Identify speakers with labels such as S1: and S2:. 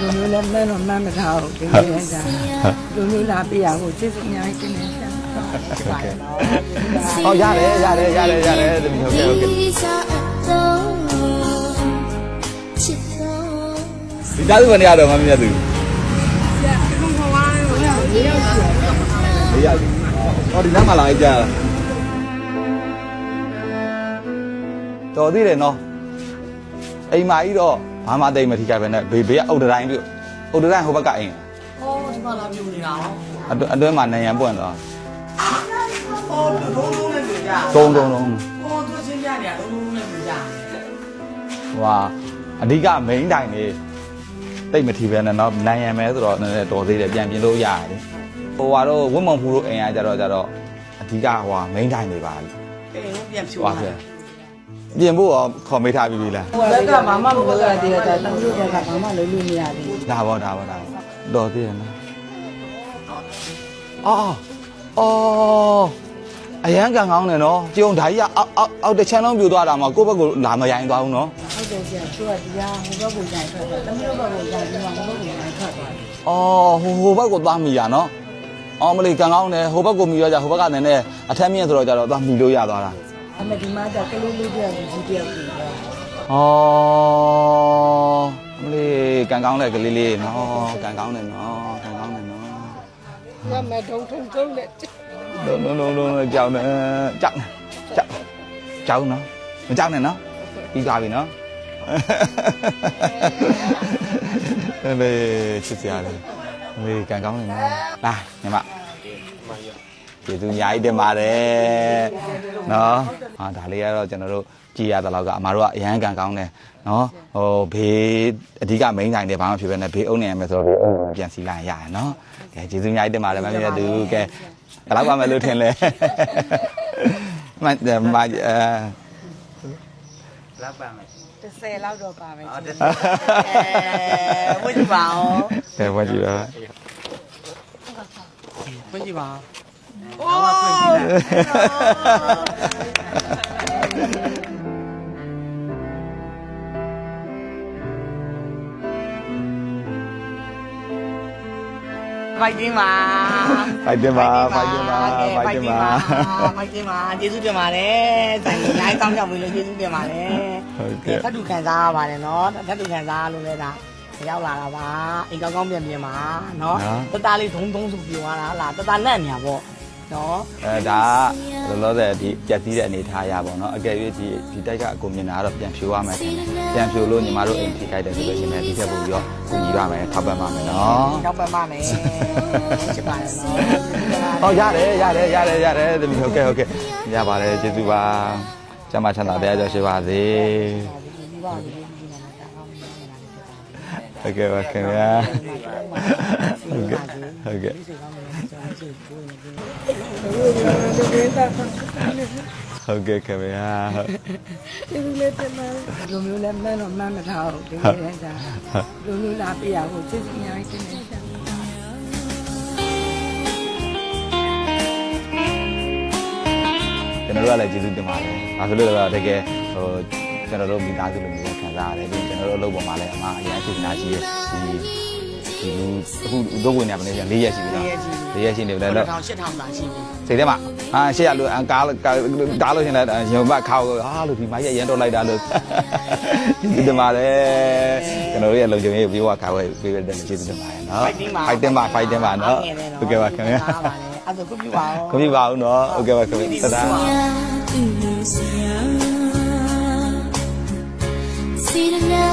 S1: လူမျိုးလည်းမဲတော့မှန်းမထားဘူးဒီလိုလဲကြာလူမျိုးလာပြရဖို့စစ်စစ်အများကြီးတင်နေရှာပါတော့
S2: ဟောရတယ်ရတယ်ရတယ်ရတယ်တမီးဟုတ်ကဲ့ဟုတ်ကဲ့ဒီသားစုဘယ်နေရာတော့မမြတ်သူရပြီဟောဒီလမ်းမှာလာကြတာတော်သေးတယ်နော်အိမ်မာကြီးတော့ ဘာမှတိတ်မထိကြပဲနဲ့ဘေဘေကအုတ်တိုင်းပြုတ်အုတ်တိုင်းဟိုဘက်ကအိမ်
S3: ဟောဒီမှာလာပြူနေတာဟော
S2: အတွင်းအတွင်းမှာနေရန်ပွင့်တော့
S3: ဟောဒုံဒုံနဲ့ပြူကြ
S2: တုံးတုံးတုံး
S3: ဟောသူချင်းပြနေတာဒုံဒုံနဲ့ပြူကြ
S2: ဟိုဟာအဓိက main တိုင်နေတိတ်မထီပဲနဲ့တော့နိုင်ရမယ်ဆိုတော့နည်းနည်းတော်သေးတယ်ပြန်ပြင်လို့ရတယ်ဟိုဟာတော့ဝတ်မုံဖူးတို့အိမ်ကကြတော့ကြတော့အဓိကဟိုဟာ main တိုင်နေပါပြီ
S3: အေးဟိုပြန်ဖြူ
S2: ဟိုဟာပြန် ပြင်ဖို့ရောခေါ်မေးထားပြီးပြီလား
S1: ဟိုဘက်ကမမမလုပ်ရသေးတယ်တမျိုးဘက်ကမမလုပ်လို့မရသေးဘူး
S2: ဒါပေါ့ဒါပေါ့ဒါပေါ့တော်သေးတယ်နော်အော်အော်အရန်ကန်ကောင်းတယ်နော်ကြုံဓာကြီးကအောက်အောက်အောက်တစ်ချမ်းလုံးပြိုသွားတာမှကိုယ့်ဘက်ကိုလာမရိုင်းသွားဘူးနော်
S1: ဟုတ်တယ်ဆရာသူကတရားဟိုဘက်ကိုကြိုင်ထွက်တယ်တမျိုးဘက်ကိုကြိုင်ပြီးမှဟိုဘက်ကိုကြိုင်ထွက်သွားတယ်။
S2: အော်ဟိုဟိုဘက်ကိုသွားမိရနော်။အော်မလေးကန်ကောင်းတယ်ဟိုဘက်ကိုမိရကြဟိုဘက်ကလည်းနည်းအထက်မြင့်ဆိုတော့ကြတော့သွားမိလို့ရသွားတာ
S1: အမေဒီမှာကျကလေးလေးတယောက်ကြီးတယောက်ကြီးပဲ။
S2: အော်မလေးကန်ကောင်းတဲ့ကလေးလေးနော်ကန်ကောင်းတယ်နော်ကန်ကောင်းတယ်နော်
S1: ရမယ်ဒုံထုံထုံနဲ့။
S2: လုံးလုံးလုံးလုံးကြောက်နေကြောက်နေကြောက်ကြောက်နော်မကြောက်နဲ့နော်ပြီးသွားပြီနော်အဲလေချစ်စရာလေမလေးကန်ကောင်းတယ်နော်လာညီမ ကျေးဇူးအများကြီးတင်ပါတယ်နော်ဟာဒါလေးကတော့ကျွန်တော်တို့ကြည်ရတဲ့လောက်ကအမားတို့ကအရန်ကန်ကောင်းတယ်နော်ဟိုဘေးအဓိက main ဆိုင်တယ်ဘာမှဖြစ်ပဲနဲ့ဘေးအုံနေရမယ်ဆိုတော့ဘေးအုံကိုပြန်စီလိုက်ရရနော်ကဲကျေးဇူးအများကြီးတင်ပါတယ်မမီးရသူကဲဘယ်လောက်ပါမယ်လို့ထင်လဲမမအဲ
S3: လောက်ပါမယ်
S1: 30လောက်တော့ပါမယ်
S3: အော်တက်အဲဝှကြည့်ပါဦး
S2: ကဲဝကြည့်ပါ
S3: ဝှကြည့်ပါ အိုးဖွင့်ကြည့်လိုက်ဖိုက်တင်ပါ
S2: ဖိုက်တင်ပါဖိုက်တင်ပါဖိုက်တင်ပါ
S3: ဖိုက်တင်ပါကျေးဇူးတင်ပါတယ်ဆိုင်ကြီးအများကြီးတောင်းကြပြီလို့ကျေးဇူးတင်ပါတယ်
S2: ဟုတ်ကဲ့
S3: ထပ်တူခံစားရပါတယ်နော်ထပ်တူခံစားရလို့လဲဒါရောက်လာတာပါအိမ်ကောင်းကောင်းပြန်ပြန်ပါနော်တသားလေးဒုံဒုံဆိုပြောသွားတာလားတသားနဲ့နေရပေါ့ နော်
S2: အဲဒါကလောလောဆယ်ဒီပြက်စီးတဲ့အနေထားရပါတော့အကယ်၍ဒီဒီတိုက်ကအကုန်မြင်တာကတော့ပြန်ဖြိုးရမယ်ခင်ဗျပြန်ဖြိုးလို့ညီမတို့အိမ်ထိခိုက်တယ်ဆိုလို့ရှိရင်လည်းဒီထက်ပိုပြီးတော့ကူညီရမယ်ထောက်ပံ့ပါမယ်နော်
S3: ရောက်ပတ်ပါမယ်ချစ်ပါတယ်နော်
S2: ဟောရတယ်ရတယ်ရတယ်ရတယ်တမီးဟုတ်ကဲ့ဟုတ်ကဲ့ရပါတယ်ကျေးဇူးပါကျမ်းမချမ်းသာတရားကြောင့်ရှိပါစေ ဟုတ်ကဲ့ပါခင်ဗျာဟုတ်ကဲ့ဟုတ်ကဲ့ဟုတ်ကဲ့ခင်ဗျာဟုတ်
S1: ဒီလိုလေးတင်မယ်လူမျိုးလည်းမဲတော့မှန်းမထားဘူးဒီလိုလဲကြာလူမျိုးလာပြရဖို့စစ်စစ်အများကြီးတင်နေရှာ
S2: ကျွန်တော်တို့ကလည်းကျေးဇူးတင်ပါတယ်။ဒါဆိုလို့တော့တကယ်ဟိုကျွန်တော်တို့မိသားစုလိုမျိုးခံ စားရတယ်ပြီးကျွန်တော်တို့အလုပ်ပေါ်မှာလည်းအမအရင်အချိန်နာရှိရဲ့ဒီဒီလူအခုတို့ဝင်နေပါနေပြန်၄ရက်ရှိပြီနော်၄ရက်ရှိနေပြီလေတော့
S3: ထောင်ရှစ်ထောင်သာရှိပြီ
S2: စိတ်ထဲမှာအာရှေ့ရလို့ကားကားလို့ရှင်လည်းရုံမခါဟာလို့ဒီမရရန်တော့လိုက်တာလို့ကျေးဇူးတင်ပါတယ်ကျွန်တော်တို့ရဲ့လုံခြုံရေးပြေဝခါဝဲပြေတဲ့ကျေးဇူးတင်ပါတယ်နော်ဖိုက်တင်ပါဖိုက်တင်ပါနော်ဟုတ်ကဲ့ပါခင်ဗျာ
S3: အဲ့ဒါခုပြပါဦး
S2: ခွန်ပြပါဦးနော်ဟုတ်ကဲ့ပါခင်ဗျာသဒါ
S4: See the night